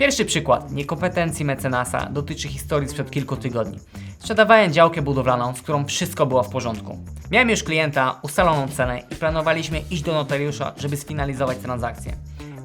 Pierwszy przykład niekompetencji mecenasa dotyczy historii sprzed kilku tygodni. Sprzedawałem działkę budowlaną, z którą wszystko było w porządku. Miałem już klienta, ustaloną cenę i planowaliśmy iść do notariusza, żeby sfinalizować transakcję.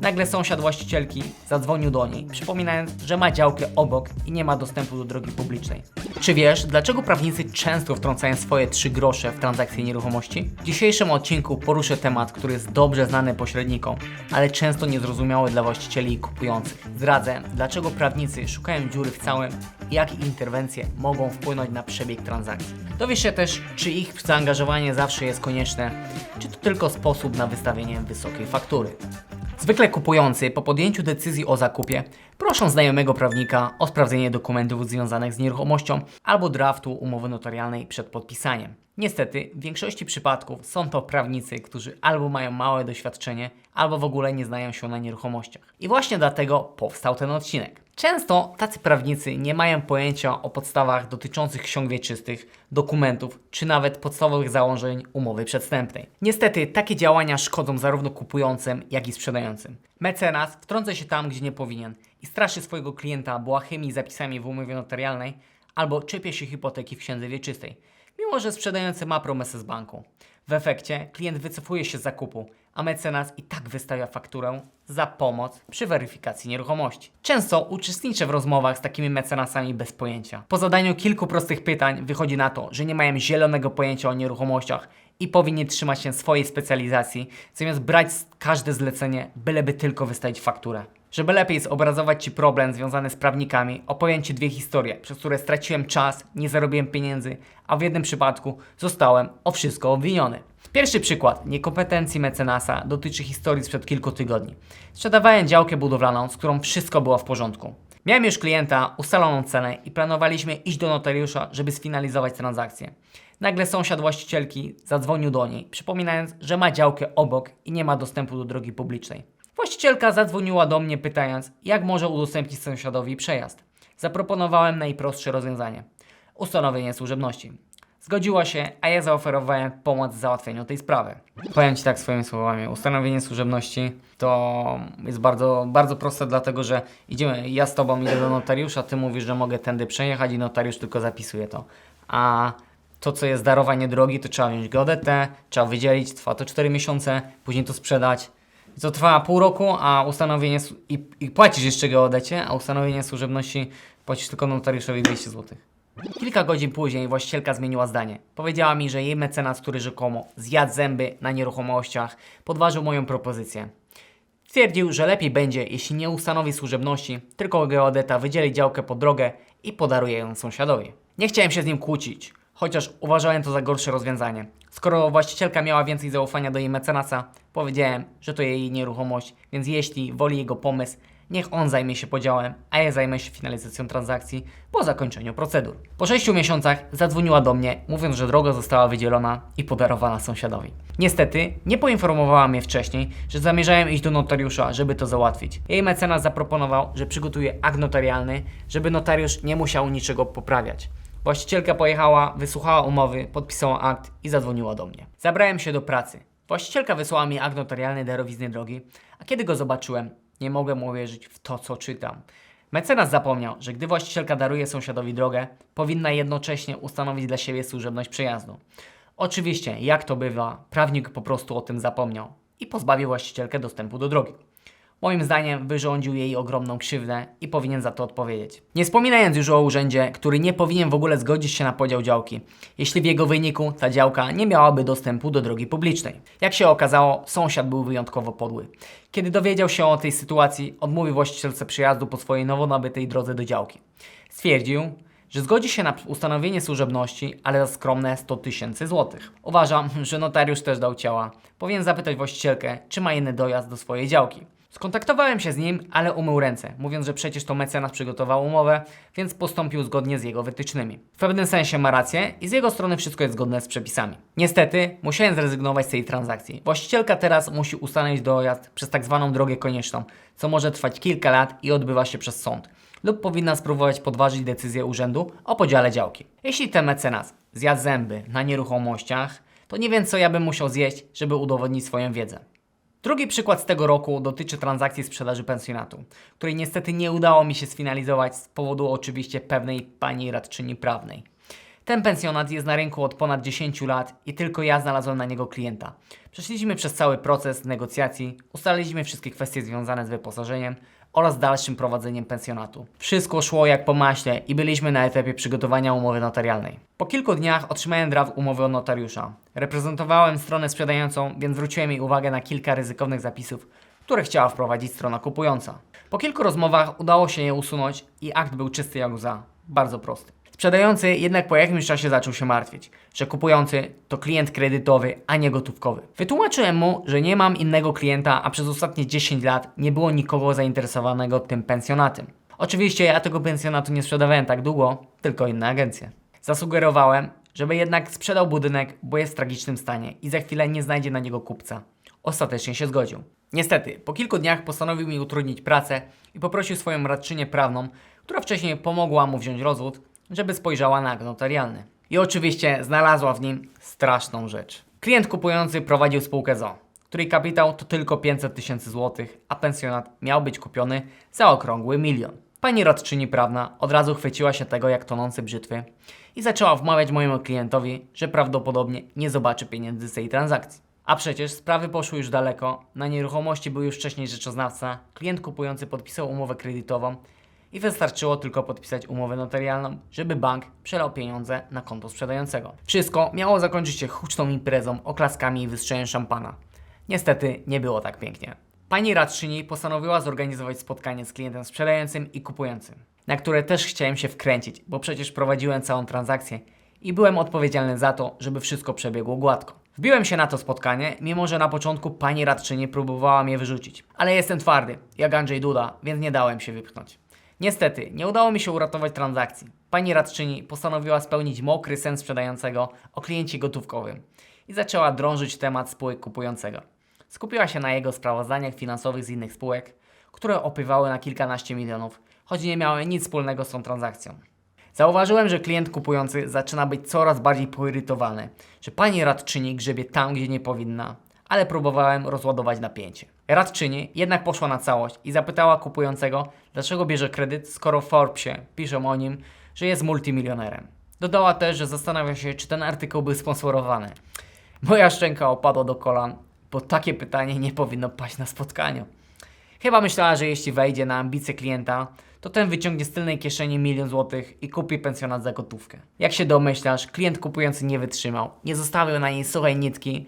Nagle sąsiad właścicielki zadzwonił do niej, przypominając, że ma działkę obok i nie ma dostępu do drogi publicznej. Czy wiesz, dlaczego prawnicy często wtrącają swoje trzy grosze w transakcje nieruchomości? W dzisiejszym odcinku poruszę temat, który jest dobrze znany pośrednikom, ale często niezrozumiały dla właścicieli i kupujących. Zdradzę, dlaczego prawnicy szukają dziury w całym i jakie interwencje mogą wpłynąć na przebieg transakcji. Dowiesz się też, czy ich zaangażowanie zawsze jest konieczne, czy to tylko sposób na wystawienie wysokiej faktury. Zwykle kupujący po podjęciu decyzji o zakupie proszą znajomego prawnika o sprawdzenie dokumentów związanych z nieruchomością albo draftu umowy notarialnej przed podpisaniem. Niestety, w większości przypadków są to prawnicy, którzy albo mają małe doświadczenie, albo w ogóle nie znają się na nieruchomościach. I właśnie dlatego powstał ten odcinek. Często tacy prawnicy nie mają pojęcia o podstawach dotyczących ksiąg wieczystych, dokumentów, czy nawet podstawowych założeń umowy przedstępnej. Niestety, takie działania szkodzą zarówno kupującym, jak i sprzedającym. Mecenas wtrąca się tam, gdzie nie powinien i straszy swojego klienta błahymi zapisami w umowie notarialnej albo czepie się hipoteki w księdze wieczystej, mimo że sprzedający ma promesę z banku. W efekcie klient wycofuje się z zakupu, a mecenas i tak wystawia fakturę za pomoc przy weryfikacji nieruchomości. Często uczestniczę w rozmowach z takimi mecenasami bez pojęcia. Po zadaniu kilku prostych pytań wychodzi na to, że nie mają zielonego pojęcia o nieruchomościach i powinni trzymać się swojej specjalizacji, zamiast brać każde zlecenie, byleby tylko wystawić fakturę. Żeby lepiej zobrazować Ci problem związany z prawnikami, opowiem Ci dwie historie, przez które straciłem czas, nie zarobiłem pieniędzy, a w jednym przypadku zostałem o wszystko obwiniony. Pierwszy przykład niekompetencji mecenasa dotyczy historii sprzed kilku tygodni. Sprzedawałem działkę budowlaną, z którą wszystko było w porządku. Miałem już klienta, ustaloną cenę i planowaliśmy iść do notariusza, żeby sfinalizować transakcję. Nagle sąsiad właścicielki zadzwonił do niej, przypominając, że ma działkę obok i nie ma dostępu do drogi publicznej. Właścicielka zadzwoniła do mnie pytając, jak może udostępnić sąsiadowi przejazd. Zaproponowałem najprostsze rozwiązanie. Ustanowienie służebności. Zgodziła się, a ja zaoferowałem pomoc w załatwieniu tej sprawy. Powiem Ci tak swoimi słowami, ustanowienie służebności to jest bardzo, bardzo proste, dlatego że idziemy, ja z Tobą idę do notariusza, Ty mówisz, że mogę tędy przejechać i notariusz tylko zapisuje to. A to, co jest darowanie drogi, to trzeba wziąć geodetę, trzeba wydzielić, trwa to 4 miesiące, później to sprzedać. To trwa pół roku, a ustanowienie, i, i płacisz jeszcze geodecie, a ustanowienie służebności płacisz tylko notariuszowi 200 zł. Kilka godzin później właścicielka zmieniła zdanie. Powiedziała mi, że jej mecenas, który rzekomo zjadł zęby na nieruchomościach, podważył moją propozycję. Twierdził, że lepiej będzie, jeśli nie ustanowi służebności, tylko geodeta wydzieli działkę pod drogę i podaruje ją sąsiadowi. Nie chciałem się z nim kłócić, chociaż uważałem to za gorsze rozwiązanie. Skoro właścicielka miała więcej zaufania do jej mecenasa, powiedziałem, że to jej nieruchomość, więc jeśli woli jego pomysł, niech on zajmie się podziałem, a ja zajmę się finalizacją transakcji po zakończeniu procedur. Po 6 miesiącach zadzwoniła do mnie, mówiąc, że droga została wydzielona i podarowana sąsiadowi. Niestety, nie poinformowała mnie wcześniej, że zamierzałem iść do notariusza, żeby to załatwić. Jej mecenas zaproponował, że przygotuje akt notarialny, żeby notariusz nie musiał niczego poprawiać. Właścicielka pojechała, wysłuchała umowy, podpisała akt i zadzwoniła do mnie. Zabrałem się do pracy. Właścicielka wysłała mi akt notarialny darowizny drogi, a kiedy go zobaczyłem, nie mogłem uwierzyć w to, co czytam. Mecenas zapomniał, że gdy właścicielka daruje sąsiadowi drogę, powinna jednocześnie ustanowić dla siebie służebność przejazdu. Oczywiście, jak to bywa, prawnik po prostu o tym zapomniał i pozbawił właścicielkę dostępu do drogi. Moim zdaniem wyrządził jej ogromną krzywdę i powinien za to odpowiedzieć. Nie wspominając już o urzędzie, który nie powinien w ogóle zgodzić się na podział działki, jeśli w jego wyniku ta działka nie miałaby dostępu do drogi publicznej. Jak się okazało, sąsiad był wyjątkowo podły. Kiedy dowiedział się o tej sytuacji, odmówił właścicielce przyjazdu po swojej nowo nabytej drodze do działki. Stwierdził, że zgodzi się na ustanowienie służebności, ale za skromne 100 tysięcy złotych. Uważam, że notariusz też dał ciała. Powinien zapytać właścicielkę, czy ma inny dojazd do swojej działki. Skontaktowałem się z nim, ale umył ręce, mówiąc, że przecież to mecenas przygotował umowę, więc postąpił zgodnie z jego wytycznymi. W pewnym sensie ma rację i z jego strony wszystko jest zgodne z przepisami. Niestety, musiałem zrezygnować z tej transakcji. Właścicielka teraz musi ustanowić dojazd przez tak zwaną drogę konieczną, co może trwać kilka lat i odbywa się przez sąd. Lub powinna spróbować podważyć decyzję urzędu o podziale działki. Jeśli ten mecenas zjadł zęby na nieruchomościach, to nie wiem co ja bym musiał zjeść, żeby udowodnić swoją wiedzę. Drugi przykład z tego roku dotyczy transakcji sprzedaży pensjonatu, której niestety nie udało mi się sfinalizować z powodu oczywiście pewnej pani radczyni prawnej. Ten pensjonat jest na rynku od ponad 10 lat i tylko ja znalazłem na niego klienta. Przeszliśmy przez cały proces negocjacji, ustaliliśmy wszystkie kwestie związane z wyposażeniem oraz dalszym prowadzeniem pensjonatu. Wszystko szło jak po maśle i byliśmy na etapie przygotowania umowy notarialnej. Po kilku dniach otrzymałem draft umowy od notariusza. Reprezentowałem stronę sprzedającą, więc zwróciłem jej uwagę na kilka ryzykownych zapisów, które chciała wprowadzić strona kupująca. Po kilku rozmowach udało się je usunąć i akt był czysty jak łza. Bardzo prosty. Sprzedający jednak po jakimś czasie zaczął się martwić, że kupujący to klient kredytowy, a nie gotówkowy. Wytłumaczyłem mu, że nie mam innego klienta, a przez ostatnie 10 lat nie było nikogo zainteresowanego tym pensjonatem. Oczywiście ja tego pensjonatu nie sprzedawałem tak długo, tylko inne agencje. Zasugerowałem, żeby jednak sprzedał budynek, bo jest w tragicznym stanie i za chwilę nie znajdzie na niego kupca. Ostatecznie się zgodził. Niestety, po kilku dniach postanowił mi utrudnić pracę i poprosił swoją radczynię prawną, która wcześniej pomogła mu wziąć rozwód, żeby spojrzała na akt notarialny. I oczywiście znalazła w nim straszną rzecz. Klient kupujący prowadził spółkę ZO, której kapitał to tylko 500 tysięcy złotych, a pensjonat miał być kupiony za okrągły milion. Pani radczyni prawna od razu chwyciła się tego jak tonący brzytwy i zaczęła wmawiać mojemu klientowi, że prawdopodobnie nie zobaczy pieniędzy z tej transakcji. A przecież sprawy poszły już daleko, na nieruchomości był już wcześniej rzeczoznawca, klient kupujący podpisał umowę kredytową i wystarczyło tylko podpisać umowę notarialną, żeby bank przelał pieniądze na konto sprzedającego. Wszystko miało zakończyć się huczną imprezą, oklaskami i wystrzeniem szampana. Niestety nie było tak pięknie. Pani radczyni postanowiła zorganizować spotkanie z klientem sprzedającym i kupującym, na które też chciałem się wkręcić, bo przecież prowadziłem całą transakcję i byłem odpowiedzialny za to, żeby wszystko przebiegło gładko. Wbiłem się na to spotkanie, mimo że na początku pani radczyni próbowała mnie wyrzucić. Ale jestem twardy, jak Andrzej Duda, więc nie dałem się wypchnąć. Niestety, nie udało mi się uratować transakcji. Pani radczyni postanowiła spełnić mokry sen sprzedającego o kliencie gotówkowym i zaczęła drążyć temat spółek kupującego. Skupiła się na jego sprawozdaniach finansowych z innych spółek, które opływały na kilkanaście milionów, choć nie miały nic wspólnego z tą transakcją. Zauważyłem, że klient kupujący zaczyna być coraz bardziej poirytowany, że pani radczyni grzebie tam, gdzie nie powinna, ale próbowałem rozładować napięcie. Radczyni jednak poszła na całość i zapytała kupującego, dlaczego bierze kredyt, skoro w Forbesie piszą o nim, że jest multimilionerem. Dodała też, że zastanawia się, czy ten artykuł był sponsorowany. Moja szczęka opadła do kolan, bo takie pytanie nie powinno paść na spotkaniu. Chyba myślała, że jeśli wejdzie na ambicje klienta, to ten wyciągnie z tylnej kieszeni milion złotych i kupi pensjonat za gotówkę. Jak się domyślasz, klient kupujący nie wytrzymał, nie zostawił na niej suchej nitki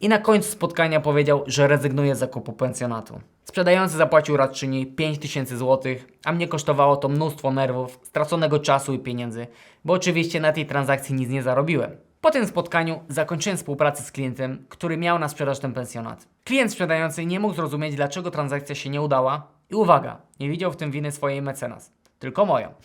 i na końcu spotkania powiedział, że rezygnuje z zakupu pensjonatu. Sprzedający zapłacił radczyni 5000 złotych, a mnie kosztowało to mnóstwo nerwów, straconego czasu i pieniędzy, bo oczywiście na tej transakcji nic nie zarobiłem. Po tym spotkaniu zakończyłem współpracę z klientem, który miał na sprzedaż ten pensjonat. Klient sprzedający nie mógł zrozumieć, dlaczego transakcja się nie udała i uwaga, nie widział w tym winy swojej mecenas, tylko moją.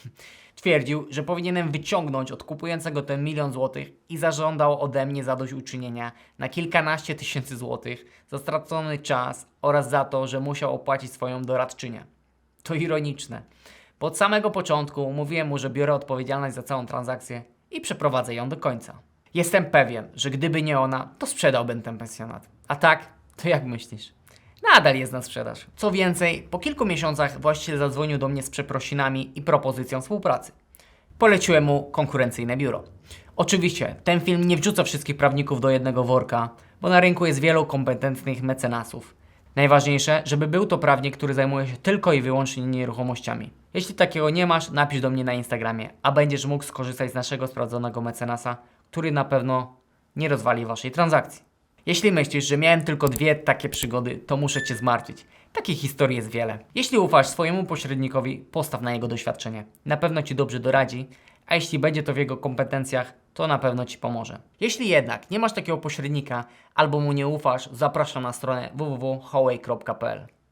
Twierdził, że powinienem wyciągnąć od kupującego ten milion złotych i zażądał ode mnie zadośćuczynienia na kilkanaście tysięcy złotych za stracony czas oraz za to, że musiał opłacić swoją doradczynię. To ironiczne, od samego początku mówiłem mu, że biorę odpowiedzialność za całą transakcję i przeprowadzę ją do końca. Jestem pewien, że gdyby nie ona, to sprzedałbym ten pensjonat. A tak, to jak myślisz? Nadal jest na sprzedaż. Co więcej, po kilku miesiącach właściciel zadzwonił do mnie z przeprosinami i propozycją współpracy. Poleciłem mu konkurencyjne biuro. Oczywiście, ten film nie wrzuca wszystkich prawników do jednego worka, bo na rynku jest wielu kompetentnych mecenasów. Najważniejsze, żeby był to prawnik, który zajmuje się tylko i wyłącznie nieruchomościami. Jeśli takiego nie masz, napisz do mnie na Instagramie, a będziesz mógł skorzystać z naszego sprawdzonego mecenasa, który na pewno nie rozwali waszej transakcji. Jeśli myślisz, że miałem tylko dwie takie przygody, to muszę cię zmartwić. Takich historii jest wiele. Jeśli ufasz swojemu pośrednikowi, postaw na jego doświadczenie. Na pewno ci dobrze doradzi, a jeśli będzie to w jego kompetencjach, to na pewno ci pomoże. Jeśli jednak nie masz takiego pośrednika albo mu nie ufasz, zapraszam na stronę www.hołej.pl.